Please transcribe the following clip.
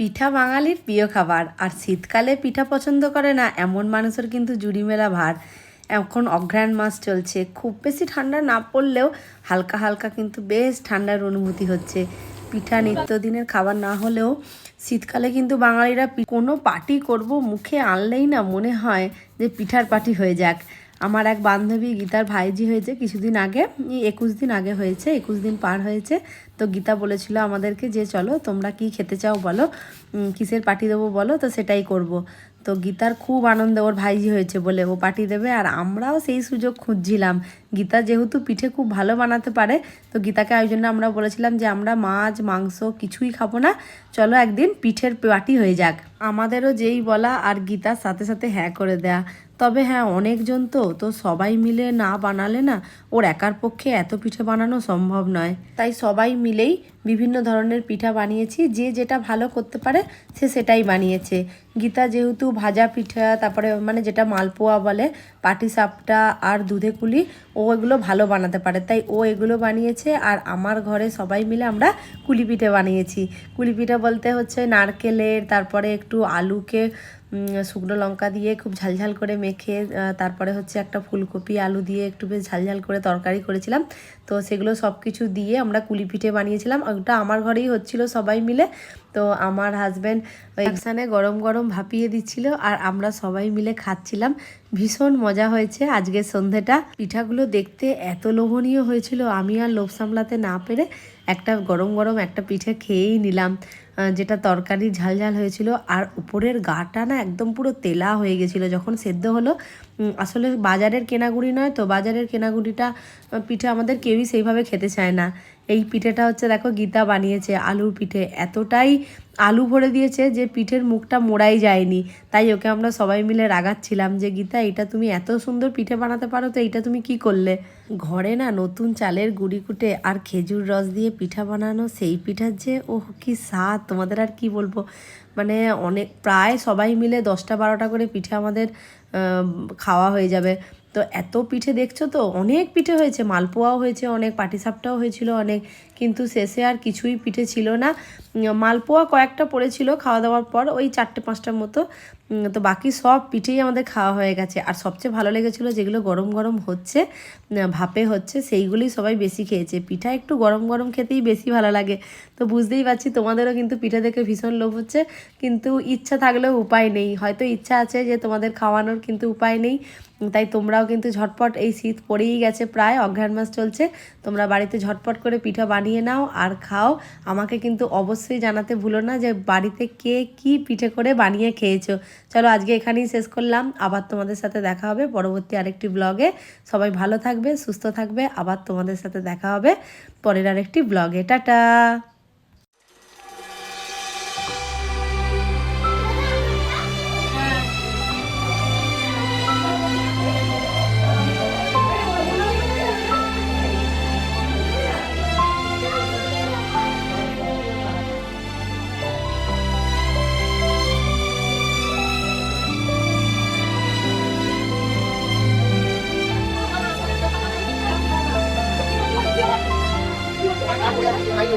পিঠা বাঙালির প্রিয় খাবার। আর শীতকালে পিঠা পছন্দ করে না, এমন মানুষের কিন্তু জুড়ি মেলা ভার। এখন অঘ্রাণ মাস চলছে, খুব বেশি ঠান্ডা না পড়লেও হালকা হালকা কিন্তু বেশ ঠান্ডার অনুভূতি হচ্ছে। পিঠা নিত্যদিনের খাবার না হলেও শীতকালে কিন্তু বাঙালিরা কোনো পার্টি করব মুখে আনলেই না মনে হয় যে পিঠার পার্টি হয়ে যাক। আমার এক বান্ধবী গীতার ভাইজি হয়েছে কিছুদিন আগে একুশ দিন আগে হয়েছে, একুশ দিন পার হয়েছে। তো গীতা বলেছিল আমাদেরকে যে, চলো তোমরা কি খেতে চাও বলো কিসের পার্টি দেবো বলো, তো সেটাই করব। তো গীতার খুব আনন্দ ওর ভাইজি হয়েছে বলে ও পার্টি দেবে, আর আমরাও সেই সুযোগ খুঁজছিলাম। গীতা যেহেতু পিঠে খুব ভালো বানাতে পারে, তো গীতাকে ওই জন্য আমরা বলেছিলাম যে আমরা মাছ, মাংস কিছুই খাব না, চলো একদিন পিঠের পার্টি হয়ে যাক। আমাদেরও যেই বলা আর গীতার সাথে সাথে হ্যাঁ করে দেয়া। তবে হ্যাঁ অনেকজন তো তো সবাই মিলে না বানালে না ওর একার পক্ষে এত পিঠে বানানো সম্ভব নয়। তাই সবাই মিলেই বিভিন্ন ধরনের পিঠা বানিয়েছি, যে যেটা ভালো করতে পারে সে সেটাই বানিয়েছে। গীতা যেহেতু ভাজা পিঠা, তারপরে মানে যেটা মালপোয়া বলে, পাটি সাপটা আর দুধে কুলি, ও এগুলো ভালো বানাতে পারে। তাই ও এগুলো বানিয়েছে আর আমার ঘরে সবাই মিলে আমরা কুলি পিঠে বানিয়েছি। কুলি পিঠে বলতে হচ্ছে নারকেলের, তারপরে একটু আলুকে শুকনো লঙ্কা দিয়ে খুব ঝালঝাল করে মেখে তারপরে হচ্ছে একটা ফুলকপি, আলু দিয়ে একটু বেশ ঝালঝাল করে তরকারি করেছিলাম। তো সেগুলো সব কিছু দিয়ে আমরা কুলি পিঠে বানিয়েছিলাম। ওটা আমার ঘরেই হচ্ছিল সবাই মিলে। তো আমার হাজব্যান্ড একসানে গরম গরম ভাপিয়ে দিচ্ছিল আর আমরা সবাই মিলে খাচ্ছিলাম। ভীষণ মজা হয়েছে আজকের সন্ধেটা। পিঠাগুলো দেখতে এত লোভনীয় হয়েছিল, আমি আর লোভ সামলাতে না পেরে একটা গরম গরম একটা পিঠে খেয়েই নিলাম। যেটা তরকারি ঝাল ঝাল হয়েছিল, আর উপরের গাটা না একদম পুরো তেলা হয়ে গেছিল, যখন সেদ্ধ হলো। আসলে বাজারের কেনাগুড়ি নয় তো, বাজারের কেনাগুড়িটা পিঠে আমাদের কেউই সেইভাবে খেতে চায় না। এই পিঠেটা হচ্ছে, দেখো, গীতা বানিয়েছে আলুর পিঠে। এতটাই আলু ভরে দিয়েছে যে পিঠের মুখটা মোড়াই যায়নি। তাই ওকে আমরা সবাই মিলে রাগাচ্ছিলাম যে, গীতা, এটা তুমি এত সুন্দর পিঠে বানাতে পারো, তো এইটা তুমি কি করলে? ঘরে না নতুন চালের গুঁড়ি কুটে আর খেজুর রস দিয়ে পিঠা বানানো সেই পিঠার যে ও কি স্বাদ, তোমাদের আর কি বলব? মানে অনেক, প্রায় সবাই মিলে দশটা বারোটা করে পিঠে আমাদের খাওয়া হয়ে যাবে। তো এত পিঠে দেখছ তো? অনেক পিঠে হয়েছে, মালপোয়াও হয়েছে অনেক, পাটিসাপটাও হয়েছিল অনেক। কিন্তু শেষে আর কিছুই পিঠে ছিল না। মালপোয়া কয়েকটা পড়েছিল খাওয়া দাওয়ার পর, ওই চারটে পাঁচটার মতো। তো বাকি সব পিঠেই আমাদের খাওয়া হয়ে গেছে। আর সবচেয়ে ভালো লেগেছিলো যেগুলো গরম গরম হচ্ছে ভাপে হচ্ছে, সেইগুলোই সবাই বেশি খেয়েছে। পিঠা একটু গরম গরম খেতেই বেশি ভালো লাগে। তো বুঝতেই পারছি তোমাদেরও কিন্তু পিঠে দেখে ভীষণ লোভ হচ্ছে, কিন্তু ইচ্ছা থাকলেও উপায় নেই। হয়তো ইচ্ছা আছে যে তোমাদের খাওয়ানোর, কিন্তু উপায় নেই। তাই তোমরাও কিন্তু ঝটপট এই শীত পড়েই গেছে প্রায়, অঘ্রাণ মাস চলছে। তোমরা বাড়িতে ঝটপট করে পিঠা বানিয়ে নাও আর খাও। আমাকে কিন্তু অবশ্যই জানাতে ভুলো না যে বাড়িতে কে কি পিঠে করে বানিয়ে খেয়েছো। চলো আজকে এখানেই শেষ করলাম। আবার তোমাদের সাথে দেখা হবে পরবর্তী আরেকটি ব্লগে। সবাই ভালো থাকবে, সুস্থ থাকবে। আবার তোমাদের সাথে দেখা হবে পরের আরেকটি ব্লগে। টাটা! 还有